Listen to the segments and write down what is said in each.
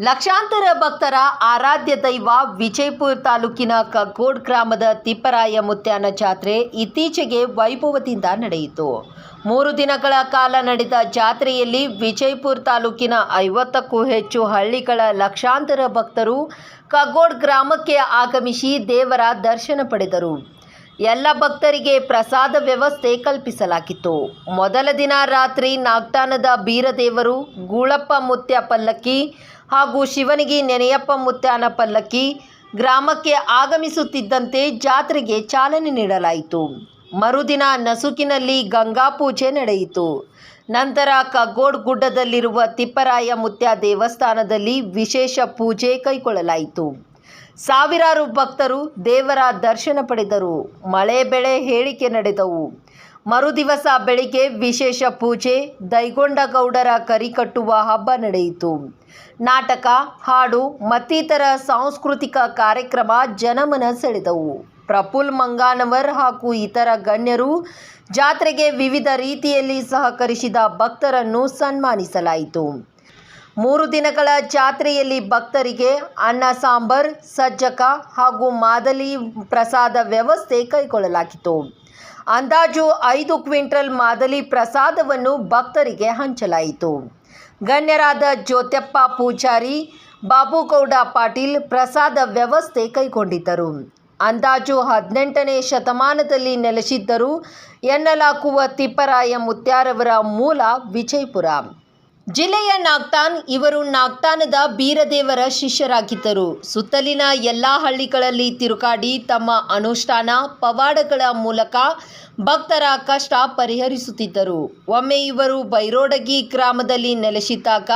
ಲಕ್ಷಾಂತರ ಭಕ್ತರ ಆರಾಧ್ಯ ದೈವ ವಿಜಯಪುರ ತಾಲೂಕಿನ ಕಗ್ಗೋಡ್ ಗ್ರಾಮದ ತಿಪ್ಪರಾಯ ಮುತ್ಯಾನ ಜಾತ್ರೆ ಇತ್ತೀಚೆಗೆ ವೈಭವದಿಂದ ನಡೆಯಿತು. ಮೂರು ದಿನಗಳ ಕಾಲ ನಡೆದ ಜಾತ್ರೆಯಲ್ಲಿ ವಿಜಯಪುರ ತಾಲೂಕಿನ ಐವತ್ತಕ್ಕೂ ಹೆಚ್ಚು ಹಳ್ಳಿಗಳ ಲಕ್ಷಾಂತರ ಭಕ್ತರು ಕಗ್ಗೋಡ್ ಗ್ರಾಮಕ್ಕೆ ಆಗಮಿಸಿ ದೇವರ ದರ್ಶನ ಪಡೆದರು. ಎಲ್ಲ ಭಕ್ತರಿಗೆ ಪ್ರಸಾದ ವ್ಯವಸ್ಥೆ ಕಲ್ಪಿಸಲಾಗಿತ್ತು. ಮೊದಲ ದಿನ ರಾತ್ರಿ ನಾಗ್ತಾನದ ಬೀರದೇವರು ಗೂಳಪ್ಪ ಮುತ್ಯ ಪಲ್ಲಕ್ಕಿ ಹಾಗೂ ಶಿವನಿಗೆ ನೆನೆಯಪ್ಪ ಮುತ್ಯಾನ ಪಲ್ಲಕ್ಕಿ ಗ್ರಾಮಕ್ಕೆ ಆಗಮಿಸುತ್ತಿದ್ದಂತೆ ಜಾತ್ರೆಗೆ ಚಾಲನೆ ನೀಡಲಾಯಿತು. ಮರುದಿನ ನಸುಕಿನಲ್ಲಿ ಗಂಗಾ ಪೂಜೆ ನಡೆಯಿತು. ನಂತರ ಕಗ್ಗೋಡ್ ಗುಡ್ಡದಲ್ಲಿರುವ ತಿಪ್ಪರಾಯ ಮುತ್ಯ ದೇವಸ್ಥಾನದಲ್ಲಿ ವಿಶೇಷ ಪೂಜೆ ಕೈಗೊಳ್ಳಲಾಯಿತು. ಸಾವಿರಾರು ಭಕ್ತರು ದೇವರ ದರ್ಶನ ಪಡೆದರು. ಮಳೆ ಬೆಳೆ ಹೇಳಿಕೆ ನಡೆದವು. ಮರುದಿವಸ ಬೆಳಿಗ್ಗೆ ವಿಶೇಷ ಪೂಜೆ ದೈಗೊಂಡಗೌಡರ ಕರಿ ಕಟ್ಟುವ ಹಬ್ಬ ನಡೆಯಿತು. ನಾಟಕ, ಹಾಡು, ಮತ್ತಿತರ ಸಾಂಸ್ಕೃತಿಕ ಕಾರ್ಯಕ್ರಮ ಜನಮನ ಸೆಳೆದವು. ಪ್ರಫುಲ್ ಮಂಗಾನವರ್ ಹಾಗೂ ಇತರ ಗಣ್ಯರು ಜಾತ್ರೆಗೆ ವಿವಿಧ ರೀತಿಯಲ್ಲಿ ಸಹಕರಿಸಿದ ಭಕ್ತರನ್ನು ಸನ್ಮಾನಿಸಲಾಯಿತು. ಮೂರು ದಿನಗಳ ಜಾತ್ರೆಯಲ್ಲಿ ಭಕ್ತರಿಗೆ ಅನ್ನ ಸಾಂಬಾರ್, ಸಜ್ಜಕ ಹಾಗೂ ಮಾದಲಿ ಪ್ರಸಾದ ವ್ಯವಸ್ಥೆ ಕೈಗೊಳ್ಳಲಾಗಿತ್ತು. ಅಂದಾಜು ಐದು ಕ್ವಿಂಟಲ್ ಮಾದಲಿ ಪ್ರಸಾದವನ್ನು ಭಕ್ತರಿಗೆ ಹಂಚಲಾಯಿತು. ಗಣ್ಯರಾದ ಜ್ಯೋತ್ಯಪ್ಪ ಪೂಜಾರಿ, ಬಾಬುಗೌಡ ಪಾಟೀಲ್ ಪ್ರಸಾದ ವ್ಯವಸ್ಥೆ ಕೈಗೊಂಡಿದ್ದರು. ಅಂದಾಜು ಹದಿನೆಂಟನೇ ಶತಮಾನದಲ್ಲಿ ನೆಲೆಸಿದ್ದರು ಎನ್ನಲಾಗುವ ತಿಪ್ಪರಾಯ ಮುತ್ಯಾರವರ ಮೂಲ ವಿಜಯಪುರ. ಜಿಲ್ಲೆಯ ನಾಗ್ತಾನ್, ಇವರು ನಾಗ್ತಾನದ ಬೀರದೇವರ ಶಿಷ್ಯರಾಗಿದ್ದರು. ಸುತ್ತಲಿನ ಎಲ್ಲ ಹಳ್ಳಿಗಳಲ್ಲಿ ತಿರುಗಾಡಿ ತಮ್ಮ ಅನುಷ್ಠಾನ ಪವಾಡಗಳ ಮೂಲಕ ಭಕ್ತರ ಕಷ್ಟ ಪರಿಹರಿಸುತ್ತಿದ್ದರು. ಒಮ್ಮೆ ಇವರು ಬೈರೋಡಗಿ ಗ್ರಾಮದಲ್ಲಿ ನೆಲೆಸಿದ್ದಾಗ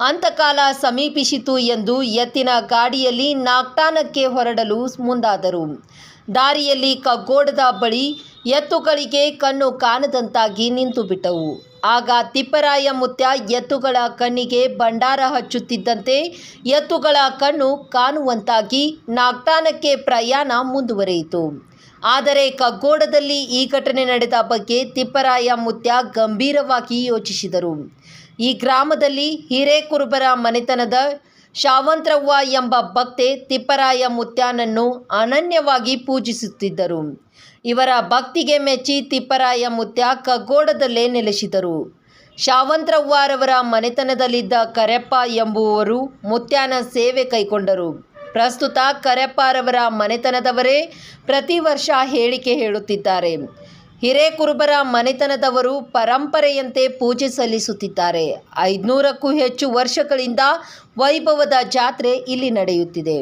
ಅಂತಕಾಲ ಸಮೀಪಿಸಿತು ಎಂದು ಎತ್ತಿನ ಗಾಡಿಯಲ್ಲಿ ನಾಗ್ತಾನಕ್ಕೆ ಹೊರಡಲು ಮುಂದಾದರು. ದಾರಿಯಲ್ಲಿ ಕಗ್ಗೋಡದ ಬಳಿ ಎತ್ತುಗಳಿಗೆ ಕಣ್ಣು ಕಾಣದಂತಾಗಿ ನಿಂತು ಬಿಟ್ಟವು. ಆಗ ತಿಪ್ಪರಾಯ ಮುತ್ಯ ಎತ್ತುಗಳ ಕಣ್ಣಿಗೆ ಭಂಡಾರ ಹಚ್ಚುತ್ತಿದ್ದಂತೆ ಎತ್ತುಗಳ ಕಣ್ಣು ಕಾಣುವಂತಾಗಿ ನಾಗ್ತಾನಕ್ಕೆ ಪ್ರಯಾಣ ಮುಂದುವರಿಯಿತು. ಆದರೆ ಕಗ್ಗೋಡದಲ್ಲಿ ಈ ಘಟನೆ ನಡೆದ ಬಗ್ಗೆ ತಿಪ್ಪರಾಯ ಮುತ್ಯ ಗಂಭೀರವಾಗಿ ಯೋಚಿಸಿದರು. ಈ ಗ್ರಾಮದಲ್ಲಿ ಹಿರೇಕುರುಬರ ಮನೆತನದ ಶಾವಂತ್ರವ್ವ ಎಂಬ ಭಕ್ತೆ ತಿಪ್ಪರಾಯ ಮುತ್ಯನನ್ನು ಅನನ್ಯವಾಗಿ ಪೂಜಿಸುತ್ತಿದ್ದರು. ಇವರ ಭಕ್ತಿಗೆ ಮೆಚ್ಚಿ ತಿಪ್ಪರಾಯ ಮುತ್ಯಾಕ ಗೋಡದಲ್ಲೇ ನೆಲೆಸಿದರು. ಶಾವಂತ್ರವ್ವಾರವರ ಮನೆತನದಲ್ಲಿದ್ದ ಕರೆಪ್ಪ ಎಂಬುವವರು ಮುತ್ಯಾನ ಸೇವೆ ಕೈಗೊಂಡರು ಪ್ರಸ್ತುತ ಕರೆಪ್ಪರವರ ಮನೆತನದವರೇ ಪ್ರತಿ ವರ್ಷ ಹೇಳಿಕೆ ಹೇಳುತ್ತಿದ್ದಾರೆ. ಹಿರೇಕುರುಬರ ಮನೆತನದವರು ಪರಂಪರೆಯಂತೆ ಪೂಜೆ ಸಲ್ಲಿಸುತ್ತಿದ್ದಾರೆ. ಐದುನೂರಕ್ಕೂ ಹೆಚ್ಚು ವರ್ಷಗಳಿಂದ ವೈಭವದ ಜಾತ್ರೆ ಇಲ್ಲಿ ನಡೆಯುತ್ತಿದೆ.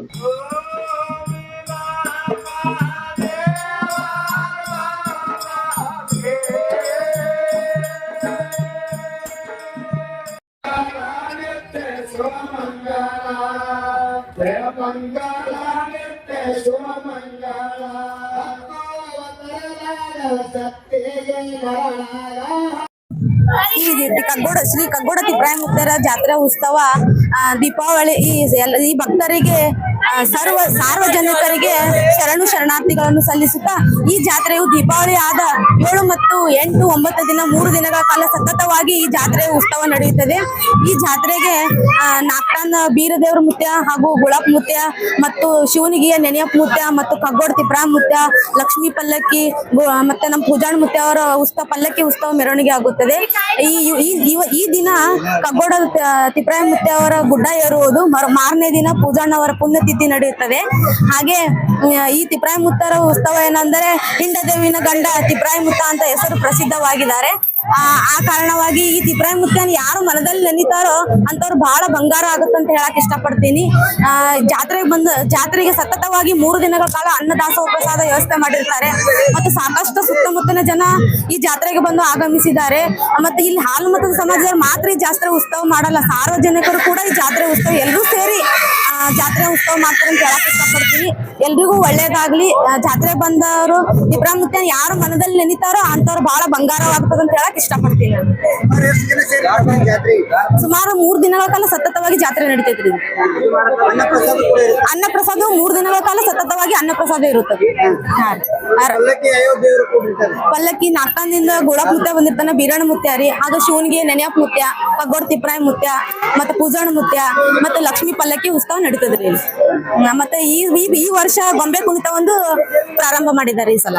ದಿ- ಕಗ್ಗೋಡ ಶ್ರೀ ಕಗ್ಗೋಡ ತಿಪ್ರಾಯ ಮುಕ್ತರ ಜಾತ್ರಾ ಉತ್ಸವ ದೀಪಾವಳಿ ಈ ಭಕ್ತರಿಗೆ ಸರ್ವ ಸಾರ್ವಜನಿಕರಿಗೆ ಶರಣು ಶರಣಾರ್ಥಿಗಳನ್ನು ಸಲ್ಲಿಸುತ್ತಾ ಈ ಜಾತ್ರೆಯು ದೀಪಾವಳಿ ಆದ ಏಳು ಮತ್ತು ಎಂಟು, ಒಂಬತ್ತು ದಿನ, ಮೂರು ದಿನಗಳ ಕಾಲ ಸತತವಾಗಿ ಈ ಜಾತ್ರೆ ಉತ್ಸವ ನಡೆಯುತ್ತದೆ. ಈ ಜಾತ್ರೆಗೆ ನಾಕ್ತಾನ್ ಬೀರದೇವ್ರ ಮುತ್ಯ ಹಾಗೂ ಗುಳಪ್ ಮುತ್ಯ ಮತ್ತು ಶಿವನಿಗಿಯ ನೆನೆಯಪ್ ಮುತ್ಯ ಮತ್ತು ಕಗ್ಗೋಡ್ ತಿಪ್ರಾ ಮುತ್ಯ ಲಕ್ಷ್ಮೀ ಪಲ್ಲಕ್ಕಿ ಮತ್ತೆ ನಮ್ಮ ಪೂಜಾಣ್ ಮುತ್ಯ ಅವರ ಉತ್ಸವ ಪಲ್ಲಕ್ಕಿ ಉತ್ಸವ ಮೆರವಣಿಗೆ ಆಗುತ್ತದೆ. ಈ ಈ ದಿನ ಕಗ್ಗೋಡ ತಿಪ್ರಾಯ ಮುತ್ಯ ಅವರ ಗುಡ್ಡ ಏರುವುದು. ಮರ- ಮಾರನೇ ದಿನ ಪೂಜಾಣ್ಣವರ ಪುಣ್ಯತಿಥಿ ನಡೆಯುತ್ತದೆ ಹಾಗೆ ಈ ತಿಪ್ರಾಯ ಮುತ್ತರ ಉತ್ಸವ ಏನಂದರೆ ಹಿಂಡದೇವಿನ ಗಂಡ ತಿಪ್ರಾಯ ಮುತ್ತ ಅಂತ ಹೆಸರು ಪ್ರಸಿದ್ಧವಾಗಿದ್ದಾರೆ. ಆ ಕಾರಣವಾಗಿ ಈ ತಿಪ್ರಾಯ ಮುತ್ತನ ಯಾರು ಮನದಲ್ಲಿ ನೆನಿತಾರೋ ಅಂತವ್ರು ಬಹಳ ಬಂಗಾರ ಆಗುತ್ತಂತ ಹೇಳಕ್ ಇಷ್ಟಪಡ್ತೀನಿ. ಆ, ಜಾತ್ರೆಗೆ ಬಂದ, ಜಾತ್ರೆಗೆ ಸತತವಾಗಿ ಮೂರು ದಿನಗಳ ಕಾಲ ಅನ್ನದಾಸೋಹ ಪ್ರಸಾದ ವ್ಯವಸ್ಥೆ ಮಾಡಿರ್ತಾರೆ. ಮತ್ತು ಸಾಕಷ್ಟು ಸುತ್ತಮುತ್ತಲಿನ ಜನ ಈ ಜಾತ್ರೆಗೆ ಬಂದು ಆಗಮಿಸಿದ್ದಾರೆ. ಮತ್ತೆ ಇಲ್ಲಿ ಹಾಲು ಮತದ ಸಮಾಜದವ್ರು ಮಾತ್ರ ಈ ಜಾತ್ರೆ ಉತ್ಸವ ಮಾಡಲ್ಲ, ಸಾರ್ವಜನಿಕರು ಕೂಡ ಈ ಜಾತ್ರೆ ಉತ್ಸವ ಎಲ್ಲರೂ ಸೇರಿ ಜಾತ್ರೆ ಉತ್ಸವ ಮಾಡ್ತಾರೆ ಅಂತ ಹೇಳಕ್ ಇಷ್ಟಪಡ್ತೀನಿ. ಎಲ್ರಿಗೂ ಒಳ್ಳೇದಾಗ್ಲಿ. ಜಾತ್ರೆ ಬಂದವರು, ಇಬ್ರಾಹಿಂ ಯಾರು ಮನದಲ್ಲಿ ನೆನಿತಾರೋ ಅಂತವ್ರು ಬಹಳ ಬಂಗಾರವಾಗ್ತದ ಅಂತ ಹೇಳಕ್ ಇಷ್ಟಪಡ್ತೀನಿ. ಸುಮಾರು ಮೂರ್ ದಿನಗಳ ಕಾಲ ಸತತವಾಗಿ ಜಾತ್ರೆ ನಡೀತೈತ್ರಿ. ಅನ್ನ ಪ್ರಸಾದ ಮೂರ್ ದಿನಗಳ ಕಾಲ ಸತತವಾಗಿ ಅನ್ನ ಪ್ರಸಾದ ಇರುತ್ತದೆ ಪಲ್ಲಕ್ಕಿ ನಾಲ್ಕಂದಿಂದ ಗೋಳಪ್ ಮುತ್ಯ ಬಂದಿರ್ತಾನ, ಬೀರಣ ಮುತ್ಯ ರೀ. ಅದು ಶಿವನಿಗೆ ನೆನೆಯಪ್ ಮುತ್ಯ ಪಗೋಡ್ ತಿಪ್ರಾಯ ಮುತ್ಯ ಮತ್ತೆ ಪೂಜಾಣ ಮುತ್ಯ ಮತ್ತೆ ಲಕ್ಷ್ಮೀ ಪಲ್ಲಕ್ಕಿ ಉತ್ಸವ ನಡೀತದ್ರಿ ಮತ್ತೆ ಈ, ಈ- ಈ ವರ್ಷ ಗೊಂಬೆ ಕುಣಿತ ಒಂದು ಪ್ರಾರಂಭ ಮಾಡಿದ್ದಾರೆ ಈ ಸಲ.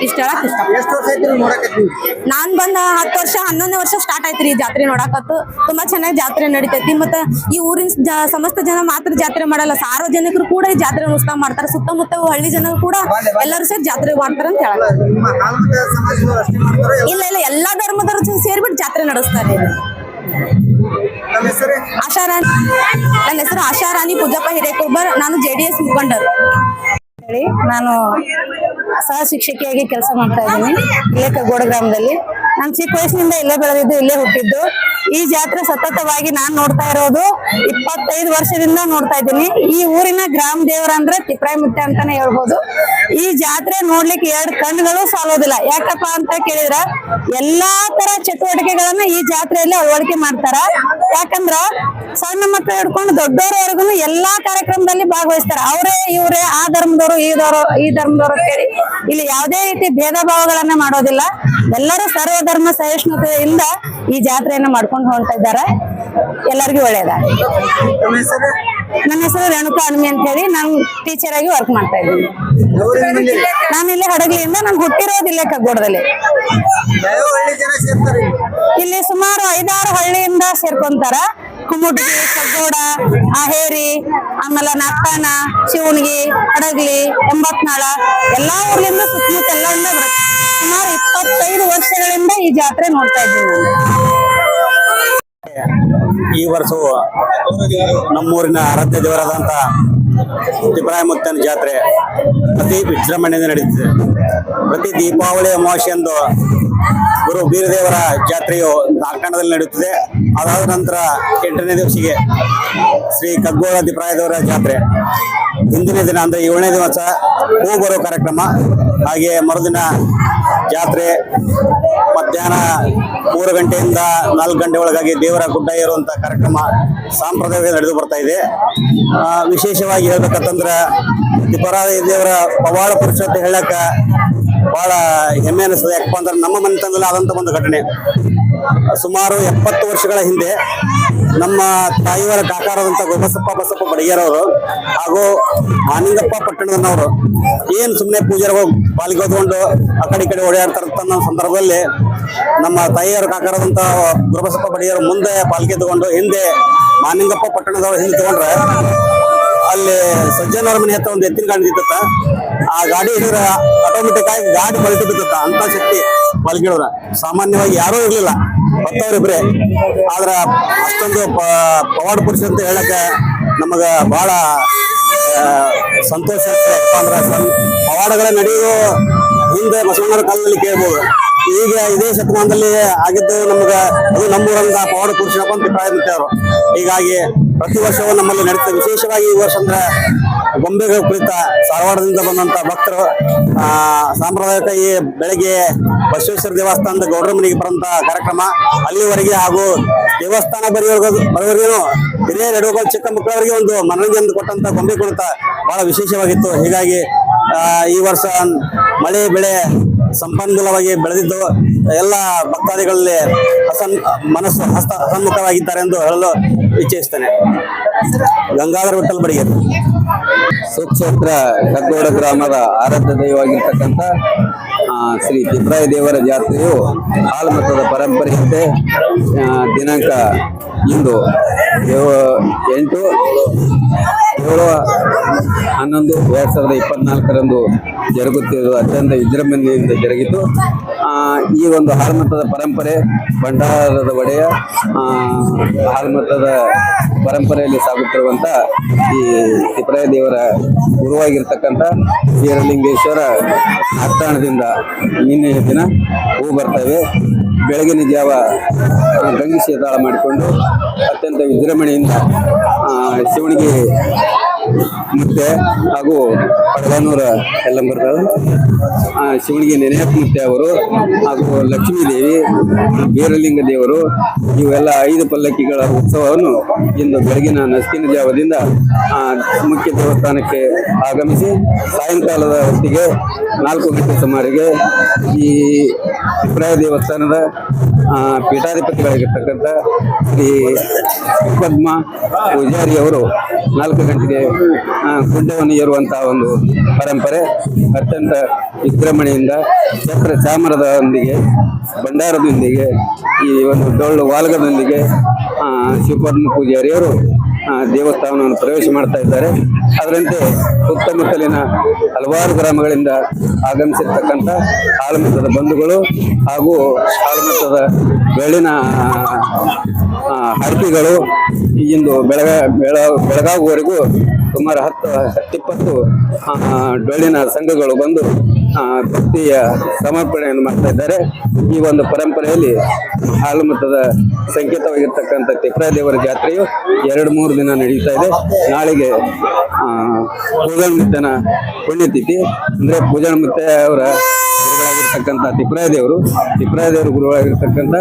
ಇಷ್ಟ ಹೇಳಕ್ ಇಷ್ಟ ನಾನ್ ಬಂದ ಹತ್ತು ವರ್ಷ, ಹನ್ನೊಂದನೇ ವರ್ಷ ಸ್ಟಾರ್ಟ್ ಆಯ್ತ್ರಿ ಈ ಜಾತ್ರೆ ನೋಡಕತ್ತು. ತುಂಬಾ ಚೆನ್ನಾಗಿ ಜಾತ್ರೆ ನಡಿತೈತಿ. ಮತ್ತ ಈ ಊರಿನ ಸಮಸ್ತ ಜನ ಮಾತ್ರ ಜಾತ್ರೆ ಮಾಡಲ್ಲ. ಸಾರ್ವಜನಿಕರು ಕೂಡ ಈ ಜಾತ್ರೆ ಉತ್ಸವ ಮಾಡ್ತಾರೆ. ಸುತ್ತಮುತ್ತ ಹಳ್ಳಿ ಜನ ಕೂಡ ಎಲ್ಲರೂ ಸೇರಿ ಜಾತ್ರೆ ಮಾಡ್ತಾರ ಅಂತ ಮಾಡ್ತಾರೆ ಇಲ್ಲ ಇಲ್ಲ, ಎಲ್ಲಾ ಧರ್ಮದವರು ಸೇರ್ಬಿಟ್ಟು ಜಾತ್ರೆ ನಡೆಸ್ತಾರೆ. ಆಶಾರಾಣಿ, ನನ್ನ ಹೆಸರು ಆಶಾರಾಣಿ ಪೂಜಪ್ಪ ಹಿರೇಕುರ್ಬರ್ ನಾನು ಜೆ ಡಿ ಎಸ್ ಮುಖಂಡರು. ಹೇಳಿ, ನಾನು ಸಹ ಶಿಕ್ಷಕಿಯಾಗಿ ಕೆಲಸ ಮಾಡ್ತಾ ಇದ್ದೀನಿ, ಇಲ್ಲೇ ಕಗ್ಗೋಡ ಗ್ರಾಮದಲ್ಲಿ. ನಾನು ಚಿಕ್ಕ ವಯಸ್ಸಿನಿಂದ ಇಲ್ಲೇ ಬೆಳೆದಿದ್ದು, ಇಲ್ಲೇ ಹುಟ್ಟಿದ್ದು. ಈ ಜಾತ್ರೆ ಸತತವಾಗಿ ನಾನ್ ನೋಡ್ತಾ ಇರೋದು ಇಪ್ಪತ್ತೈದು ವರ್ಷದಿಂದ ನೋಡ್ತಾ ಇದ್ದೀನಿ. ಈ ಊರಿನ ಗ್ರಾಮ ದೇವರ ಅಂದ್ರೆ ತಿಪ್ರಾಯಿ ಅಂತಾನೆ ಹೇಳ್ಬೋದು. ಈ ಜಾತ್ರೆ ನೋಡ್ಲಿಕ್ಕೆ ಎರಡು ಕಣ್ಣುಗಳು ಸಾಲೋದಿಲ್ಲ. ಯಾಕಪ್ಪ ಅಂತ ಕೇಳಿದ್ರ ಎಲ್ಲಾ ತರ ಚಟುವಟಿಕೆಗಳನ್ನ ಈ ಜಾತ್ರೆಯಲ್ಲಿ ಅಳವಡಿಕೆ ಮಾಡ್ತಾರ. ಯಾಕಂದ್ರ ಸಣ್ಣ ಮಕ್ಕಳು ಹಿಡ್ಕೊಂಡು ದೊಡ್ಡವರವರೆಗೂ ಎಲ್ಲಾ ಕಾರ್ಯಕ್ರಮದಲ್ಲಿ ಭಾಗವಹಿಸ್ತಾರ. ಅವರೇ ಇವರೇ ಆ ಧರ್ಮದವರು, ಈ ಧರ್ಮ, ಈ ಧರ್ಮದವರು ಅಂತೇಳಿ ಇಲ್ಲಿ ಯಾವುದೇ ರೀತಿ ಭೇದ ಭಾವಗಳನ್ನ ಮಾಡೋದಿಲ್ಲ. ಎಲ್ಲರೂ ಸರ್ವ ಧರ್ಮ ಸಹಿಷ್ಣುತೆಯಿಂದ ಈ ಜಾತ್ರೆಯನ್ನ ಮಾಡ್ಕೊಂಡು ಹೋಗ್ತಾ ಇದ್ದಾರೆ. ಎಲ್ಲರಿಗೂ ಒಳ್ಳೇದ. ನನ್ನ ಹೆಸರು ರೇಣುಕಾ ಹನುಮಿ ಅಂತ ಹೇಳಿ ನಾನು ಟೀಚರ್ ಆಗಿ ವರ್ಕ್ ಮಾಡ್ತಾ ಇದ್ದೀನಿ. ನಾನು ಇಲ್ಲೇ ಹಡಗಲಿಯಿಂದ ನಾನು ಹುಟ್ಟಿರೋದು ಇಲ್ಲೇ ಕಗ್ಗೋಡದಲ್ಲಿ? ಇಲ್ಲಿ ಸುಮಾರು ಐದಾರು ಹಳ್ಳಿಯಿಂದ ಸೇರ್ಕೊಂತಾರ. ಕುಮುಟ್ಗಿ, ಕಗ್ಗೋಡ ಅಹೇರಿ ಆಮೇಲೆ ನಾಟಾನ ಶಿವಣಗಿ ಹಡಗ್ಲಿ, ಎಂಬತ್ನಾಳ, ಎಲ್ಲಾ ಊರ್ಲಿಂದ ಸುತ್ತಮುತ್ತ ಎಲ್ಲ ಬರುತ್ತೆ. ಸುಮಾರು ಇಪ್ಪತ್ತೈದು ವರ್ಷಗಳಿಂದ ಈ ಜಾತ್ರೆ ನೋಡ್ತಾ ಇದ್ದೀನಿ ನಾನು. ಈ ವರ್ಷವು ನಮ್ಮೂರಿನ ಆರಾಧ್ಯ ದೇವರಾದಂಥ ತಿಪ್ರಾಯ ಮುತ್ತನ ಜಾತ್ರೆ ಪ್ರತಿ ವಿಜೃಂಭಣೆಯಿಂದ ನಡೆಯುತ್ತಿದೆ ಪ್ರತಿ ದೀಪಾವಳಿ ಅಮಾವಾಸ್ಯೆಯಂದು ಗುರು ಬೀರದೇವರ ಜಾತ್ರೆಯು ನಾಲ್ಕಂಡದಲ್ಲಿ ನಡೆಯುತ್ತದೆ ಅದಾದ ನಂತರ ಎಂಟನೇ ದಿವಸಿಗೆ ಶ್ರೀ ಕಗ್ಗೋಳ ತಿಪ್ಪರಾಯ ದೇವರ ಜಾತ್ರೆ. ಹಿಂದಿನ ದಿನ ಅಂದ್ರೆ ಏಳನೇ ದಿವಸ ಹೂ ಬರೋ ಕಾರ್ಯಕ್ರಮ. ಹಾಗೆ ಮರುದಿನ ಜಾತ್ರೆ ಮಧ್ಯಾಹ್ನ ಮೂರು ಗಂಟೆಯಿಂದ ನಾಲ್ಕು ಗಂಟೆ ಒಳಗಾಗಿ ದೇವರ ಗುಡ್ಡ ಇರುವಂಥ ಕಾರ್ಯಕ್ರಮ ಸಾಂಪ್ರದಾಯಿಕ ನಡೆದು ಬರ್ತಾ ಇದೆ. ವಿಶೇಷವಾಗಿ ಹೇಳ್ಬೇಕಂತಂದ್ರೆ ತಿಪ್ಪರಾಯ ದೇವರ ಪವಾಡ ಪುರುಷ ಅಂತ ಹೇಳಕ್ಕ ಬಹಳ ಹೆಮ್ಮೆ ಅನಿಸ್ತದೆ. ಯಾಕಪ್ಪ ಅಂದ್ರೆ ನಮ್ಮ ಮನೆತನದಲ್ಲಿ ಆದಂತ ಒಂದು ಘಟನೆ. ಸುಮಾರು ಎಪ್ಪತ್ತು ವರ್ಷಗಳ ಹಿಂದೆ ನಮ್ಮ ತಾಯಿಯವರ ಕಾಕಾರದಂತ ಗೋಬಸಪ್ಪ ಬಸಪ್ಪ ಬಡಿಗೆರವರು ಹಾಗೂ ಆನಿಂಗಪ್ಪ ಪಟ್ಟಣದವರು ಏನ್ ಸುಮ್ಮನೆ ಪೂಜಾರಿಗಳು ಪಾಲಿಗೆ ಹೊತ್ಕೊಂಡು ಆ ಕಡೆ ಈ ಕಡೆ ಓಡಾಡ್ತಾರಂತ ಸಂದರ್ಭದಲ್ಲಿ ನಮ್ಮ ತಾಯಿಯವರ ಕಾಕಾರದಂತ ಗುರುಬಸಪ್ಪ ಬಡಿಗೆರು ಮುಂದೆ ಪಾಲಿಗೆ ತಗೊಂಡು ಹಿಂದೆ ಮಾನಿಂಗಪ್ಪ ಪಟ್ಟಣದವರು ಹಿಂದೆ ತಗೊಂಡ್ರೆ ಅಲ್ಲಿ ಸಜ್ಜನವರ ಮನೆ ಒಂದು ಎತ್ತಿನ ಗಾಡಿ ಬಿತ್ತ ಆ ಗಾಡಿ ಹಿಡಿದ್ರೆ ಆಟೋಮೆಟಿಕ್ ಆಗಿ ಗಾಡಿ ಬಲಿತು ಬಿತ್ತ ಅಂತ ಶಕ್ತಿ ಪಲ್ಗಿಳೋರ ಸಾಮಾನ್ಯವಾಗಿ ಯಾರೂ ಇರ್ಲಿಲ್ಲ. ಹೊತ್ತವ್ರಿಬ್ರೆ ಆದ್ರ ಅಷ್ಟೊಂದು ಪವಾಡ್ ಪುರುಷ ಅಂತ ಹೇಳಕ ನಮಗ ಬಹಳ ಸಂತೋಷ ಅಂದ್ರೆ ಪವಾಡಗಳ ನಡೆಯುವ ಹಿಂದೆ ಬಸವಣ್ಣರ ಕಾಲದಲ್ಲಿ ಕೇಳ್ಬೋದು. ಈಗ ಇದೇ ಶತಮಾನದಲ್ಲಿ ಆಗಿದ್ದು ನಮ್ಗ ಅದು ನಮ್ಮೂರಂಗ ಪವಾಡ ಪುರುಷನಪ್ಪ ಅಂತ ಪ್ರಾರಂಭಿಸಿದ್ರು ಹೀಗಾಗಿ ಪ್ರತಿ ವರ್ಷವೂ ನಮ್ಮಲ್ಲಿ ನಡೀತದೆ. ವಿಶೇಷವಾಗಿ ಈ ವರ್ಷ ಅಂದ್ರೆ ಗೊಂಬೆಗಳ ಕುಳಿತ ಧಾರವಾಡದಿಂದ ಬಂದಂತ ಭಕ್ತರು, ಆ, ಸಾಂಪ್ರದಾಯಿಕ ಈ ಬೆಳಗ್ಗೆ ಬಸವೇಶ್ವರ ದೇವಸ್ಥಾನದ ಗೌಡ್ರ ಮನೆಗೆ ಬರುವಂತಹ ಕಾರ್ಯಕ್ರಮ ಅಲ್ಲಿವರೆಗೆ ಹಾಗೂ ದೇವಸ್ಥಾನ ಬರೆಯುವ ಬರೋವರೆಗೂ ಹಿರಿಯ ನಡುವಗಳು ಚಿಕ್ಕ ಮಕ್ಕಳವರಿಗೆ ಒಂದು ಮನರಂಜನೆ ಕೊಟ್ಟಂತ ಗೊಂಬೆ ಕುಣಿತ ಬಹಳ ವಿಶೇಷವಾಗಿತ್ತು. ಹೀಗಾಗಿ ಈ ವರ್ಷ ಮಳೆ, ಬೆಳೆ ಸಂಪನ್ಮೂಲವಾಗಿ ಬೆಳೆದಿದ್ದು ಎಲ್ಲ ಭಕ್ತಾದಿಗಳಲ್ಲಿ ಹಸನ್, ಮನಸ್ಸು ಹಸ್ತ ಹಸನ್ಮುಖವಾಗಿದ್ದಾರೆ ಎಂದು ಹೇಳಲು ಇಚ್ಛಿಸ್ತೇನೆ. ಗಂಗಾಧರ ವಿಠಲ್ ಬಡಿಗೇರಿ ಸುಕ್ಷೇತ್ರ ಕಗ್ಗೋಡ ಗ್ರಾಮದ ಆರಾಧ್ಯ ದೈವವಾಗಿರ್ತಕ್ಕಂಥ ಶ್ರೀ ತಿಪ್ರಾಯ ದೇವರ ಜಾತ್ರೆಯು ಹಾಲ್ಮತದ ಪರಂಪರೆಯಂತೆ ದಿನಾಂಕ ಇಂದು ಎಂಟು, ಏಳು, ಹನ್ನೊಂದು, ಎರಡು ಸಾವಿರದ ಇಪ್ಪತ್ನಾಲ್ಕರಂದು ಜರುಗುತ್ತಿರುವ ಅತ್ಯಂತ ವಿಜೃಂಭಣೆಯಿಂದ ಜರುಗಿತು. ಈ ಒಂದು ಹಾಲ್ಮತದ ಪರಂಪರೆ, ಭಂಡಾರದ ಒಡೆಯ ಹಾಲ್ಮತದ ಪರಂಪರೆಯಲ್ಲಿ ಸಾಗುತ್ತಿರುವಂಥ ಈ ತಿಪ್ಪರಾಯ ದೇವರ ಗುರುವಾಗಿರ್ತಕ್ಕಂಥ ವೀರಲಿಂಗೇಶ್ವರ ಹತ್ತಾಣದಿಂದ ನಿನ್ನೆ ದಿನ ಹೂ ಬರ್ತವೆ. ಬೆಳಗಿನ ಜಾವ ಗಂಗಿ ಶೀತಾಳ ಮಾಡಿಕೊಂಡು ಅತ್ಯಂತ ವಿಜೃಂಭಣೆಯಿಂದ ಆ, ಶಿವಣಿಗೆ ಮುತ್ತೆ ಹಾಗೂ ಪಡಗನೂರ ಎಲ್ಲ ಶಿವನಿಗೆ ಆ, ಶಿವಣಿಗೆ ನೆನೆಯಪ್ಪ ಮುತ್ತೆ ಅವರು ಹಾಗೂ ಲಕ್ಷ್ಮೀ ದೇವಿ ಬೀರಲಿಂಗ ದೇವರು ಇವೆಲ್ಲ ಐದು ಪಲ್ಲಕ್ಕಿಗಳ ಉತ್ಸವವನ್ನು ಇಂದು ಬೆಳಗಿನ ನಸ್ಕಿನ ಜಾವದಿಂದ ಮುಖ್ಯ ದೇವಸ್ಥಾನಕ್ಕೆ ಆಗಮಿಸಿ ಸಾಯಂಕಾಲದ ಹೊತ್ತಿಗೆ ನಾಲ್ಕು ಗಂಟೆ ಸುಮಾರಿಗೆ ಈ ತ್ರಿಪುರ ದೇವಸ್ಥಾನದ ಪೀಠಾಧಿಪತಿಗಳಾಗಿರ್ತಕ್ಕಂಥ ಶ್ರೀ ಪದ್ಮ ಪೂಜಾರಿ ಅವರು ನಾಲ್ಕು ಗಂಟೆಗೆ ಗುಡ್ಡವನ್ನು ಏರುವಂತಹ ಒಂದು ಪರಂಪರೆ ಅತ್ಯಂತ ವಿಜೃಂಭಣೆಯಿಂದ ಚಕ್ರ ಚಾಮರದೊಂದಿಗೆ, ಭಂಡಾರದೊಂದಿಗೆ, ಈ ಒಂದು ಡೊಳ್ಳು ವಾಲ್ಗದೊಂದಿಗೆ ಶಿವಪದ್ಮ ಪೂಜಾರಿಯವರು ದೇವಸ್ಥಾನವನ್ನು ಪ್ರವೇಶ ಮಾಡ್ತಾ ಇದ್ದಾರೆ. ಅದರಂತೆ ಸುತ್ತಮುತ್ತಲಿನ ಹಲವಾರು ಗ್ರಾಮಗಳಿಂದ ಆಗಮಿಸಿರ್ತಕ್ಕಂಥ ಆಲಮಟ್ಟದ ಬಂಧುಗಳು ಹಾಗೂ ಆಲಮಟ್ಟದ ಬೆಳ್ಳಿನ ಹಡಪಿಗಳು ಇಂದು ಬೆಳಗ ಬೆಳ ಬೆಳಗಾಗುವವರೆಗೂ ಸುಮಾರು ಹತ್ತು ಹತ್ತಿಪ್ಪತ್ತು ಆ, ಡೊಳ್ಳಿನ ಸಂಘಗಳು ಬಂದು ಭಕ್ತಿಯ ಸಮರ್ಪಣೆಯನ್ನು ಮಾಡ್ತಾ ಇದ್ದಾರೆ. ಈ ಒಂದು ಪರಂಪರೆಯಲ್ಲಿ ಹಾಲುಮತದ ಸಂಕೇತವಾಗಿರ್ತಕ್ಕಂಥ ತಿಪ್ರ ದೇವರ ಜಾತ್ರೆಯು ಎರಡು ಮೂರು ದಿನ ನಡೀತಾ ಇದೆ. ನಾಳೆಗೆ ಪೂಜಾನ್ಮುತ್ತನ ಪುಣ್ಯತಿಥಿ. ಅಂದ್ರೆ ಮುತ್ತೆ ಅವರ ಗುರುಗಳಾಗಿರ್ತಕ್ಕಂಥ ತಿಪ್ರಾಯ ದೇವರು ತಿಪ್ರಾಯ ದೇವರು ಗುರುಗಳಾಗಿರ್ತಕ್ಕಂಥ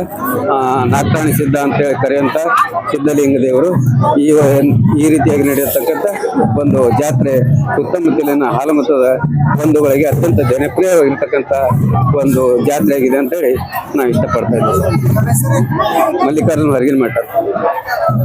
ನಾಗ್ತಾಣಿ ಸಿದ್ಧ ಅಂತ ಹೇಳಿ ಕರೆಯುವಂಥ ಸಿದ್ಧಲಿಂಗ ದೇವರು ಈ ಈ ರೀತಿಯಾಗಿ ನಡೆಯತಕ್ಕಂಥ ಒಂದು ಜಾತ್ರೆ ಸುತ್ತಮುತ್ತಲಿನ ಹಾಲಮತದ ಬಂಧುಗಳಿಗೆ ಅತ್ಯಂತ ಜನಪ್ರಿಯವಾಗಿರ್ತಕ್ಕಂಥ ಒಂದು ಜಾತ್ರೆ ಆಗಿದೆ ಅಂತೇಳಿ ನಾವು ಇಷ್ಟಪಡ್ತಾ ಇದ್ದೇವೆ ಮಲ್ಲಿಕಾರ್ಜುನ ಹೊರಗಿನ ಮಠ.